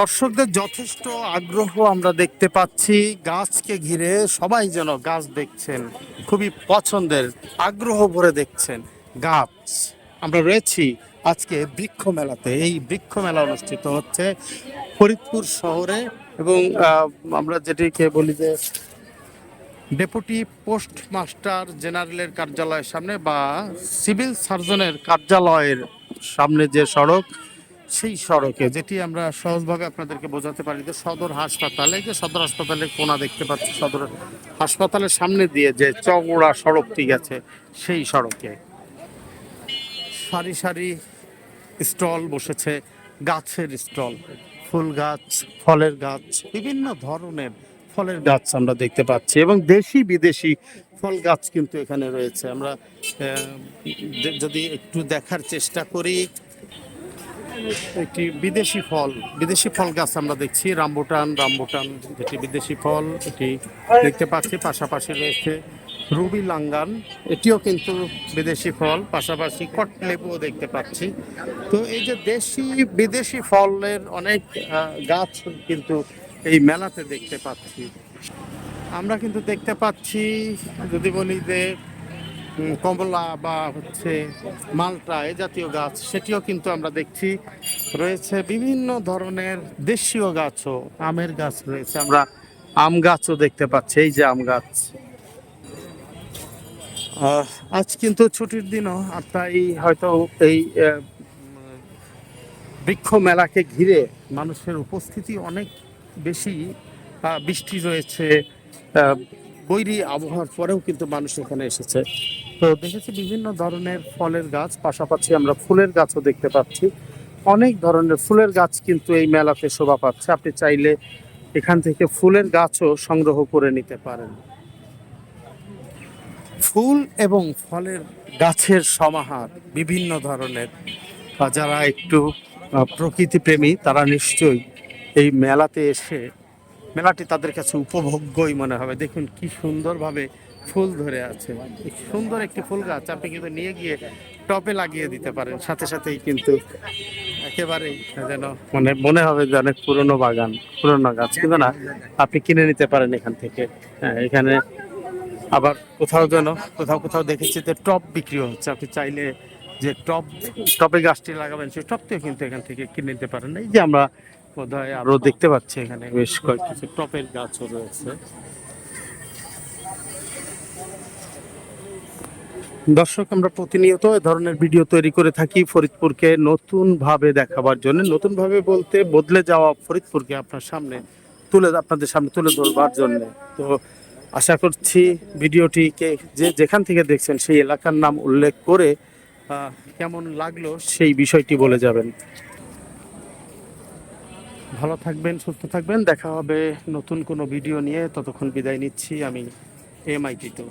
দর্শকদের যথেষ্ট আগ্রহ আমরা দেখতে পাচ্ছি। গাছকে ঘিরে সবাই যেন গাছ দেখছেন, খুবই পছন্দের, আগ্রহ ভরে দেখছেন গাছ। আমরা রয়েছি আজকে বৃক্ষ মেলাতে। এই বৃক্ষ মেলা অনুষ্ঠিত হচ্ছে ফরিদপুর শহরে এবং আমরা যেটিকে বলি যে ডেপুটি পোস্ট মাস্টার জেনারেলের কার্যালয়ের সামনে বা সিভিল সার্জনের কার্যালয়ের সামনে যে সড়ক সেই সড়কে, যেটি আমরা সহজভাবে আপনাদেরকে বোঝাতে পারি যে সদর হাসপাতালে যে সদর হাসপাতালের কোনা দেখতে পাচ্ছি, সদর হাসপাতালের সামনে দিয়ে যে চওড়া সড়কটি গেছে, সেই সড়কে। সারি সারি স্টল বসেছে, গাছের স্টল, ফুল গাছ, ফলের গাছ, বিভিন্ন ধরনের ফলের গাছ আমরা দেখতে পাচ্ছি এবং দেশি বিদেশি ফল গাছ কিন্তু এখানে রয়েছে। আমরা যদি একটু দেখার চেষ্টা করি একটি বিদেশি ফল বিদেশি ফল গাছ আমরা দেখছি, রামবুটান রামবুটান যেটি বিদেশি ফল, এটি দেখতে পাচ্ছি, পাশাপাশি রয়েছে রুবি লাঙ্গান এটিও কিন্তু বিদেশি ফল, পাশাপাশি কটলেবুও দেখতে পাচ্ছি। তো এই যে দেশি, বিদেশি ফলের অনেক গাছ কিন্তু এই মেলাতে দেখতে পাচ্ছি। আমরা কিন্তু দেখতে পাচ্ছি, যদি বলি যে কমলা বা হচ্ছে মালটা, এ জাতীয় গাছ, সেটিও কিন্তু আমরা দেখছি। রয়েছে বিভিন্ন ধরনের দেশীয় গাছও, আমের গাছ রয়েছে, আমরা আম গাছও দেখতে পাচ্ছি, এই যে আম গাছ। আজ কিন্তু ছুটির দিনও, আর তাই হয়তো এই বৃক্ষ মেলাকে ঘিরে মানুষের উপস্থিতি অনেক বেশি বৃষ্টি রয়েছে বৈরী আবহাওয়ার পরেও কিন্তু মানুষ এখানে এসেছে। তো দেখেছি বিভিন্ন ধরনের ফলের গাছ, পাশাপাশি আমরা ফুলের গাছও দেখতে পাচ্ছি। অনেক ধরনের ফুলের গাছ কিন্তু এই মেলাতে শোভা পাচ্ছে। আপনি চাইলে এখান থেকে ফুলের গাছও সংগ্রহ করে নিতে পারেন। ফুল এবং ফলের গাছের সমাহার বিভিন্ন ধরনের। যারা একটু প্রকৃতিপ্রেমী, তারা নিশ্চয়ই এই মেলাতে এসে মেলাটি তাদের কাছে উপভোগ্যই মনে হবে। দেখুন কি সুন্দরভাবে ফুল ধরে আছে। সুন্দর একটি ফুল গাছ আপনি কিন্তু নিয়ে গিয়ে টবে লাগিয়ে দিতে পারেন। সাথে সাথেই কিন্তু একেবারেই যেন মানে মনে হবে যে অনেক পুরনো বাগান, পুরনো গাছ। কিন্তু না, আপনি কিনে নিতে পারেন এখান থেকে। হ্যাঁ এখানে আবার কোথাও যেন, কোথাও কোথাও দেখেছি যে টপ বিক্রি হচ্ছে। আপনি চাইলে যে টপ টপে গাছটি লাগাবেন, সেই টপটিও কিন্তু এখান থেকে কিনে নিতে পারেন। এই যে আমরা বোধহয় আরও দেখতে পাচ্ছি এখানে বেশ কয়েক কিছু টপের গাছও রয়েছে। দর্শক আমরা প্রতিনিয়ত এ ধরনের ভিডিও তৈরি করে থাকি ফরিদপুরকে নতুন ভাবে দেখাবার জন্য। নতুন ভাবে বলতে বদলে যাওয়া ফরিদপুরকে আপনার সামনে তুলে আপনাদের সামনে তুলে ধরবার জন্য। তো আশা করছি ভিডিওটিকে যে যেখান থেকে দেখছেন সেই এলাকার নাম উল্লেখ করে আহ, কেমন লাগল সেই বিষয়টি বলে যাবেন। ভালো থাকবেন, সুস্থ থাকবেন। দেখা হবে নতুন কোনো ভিডিও নিয়ে। ততক্ষণ বিদায় নিচ্ছি। আমি এম আইটি তো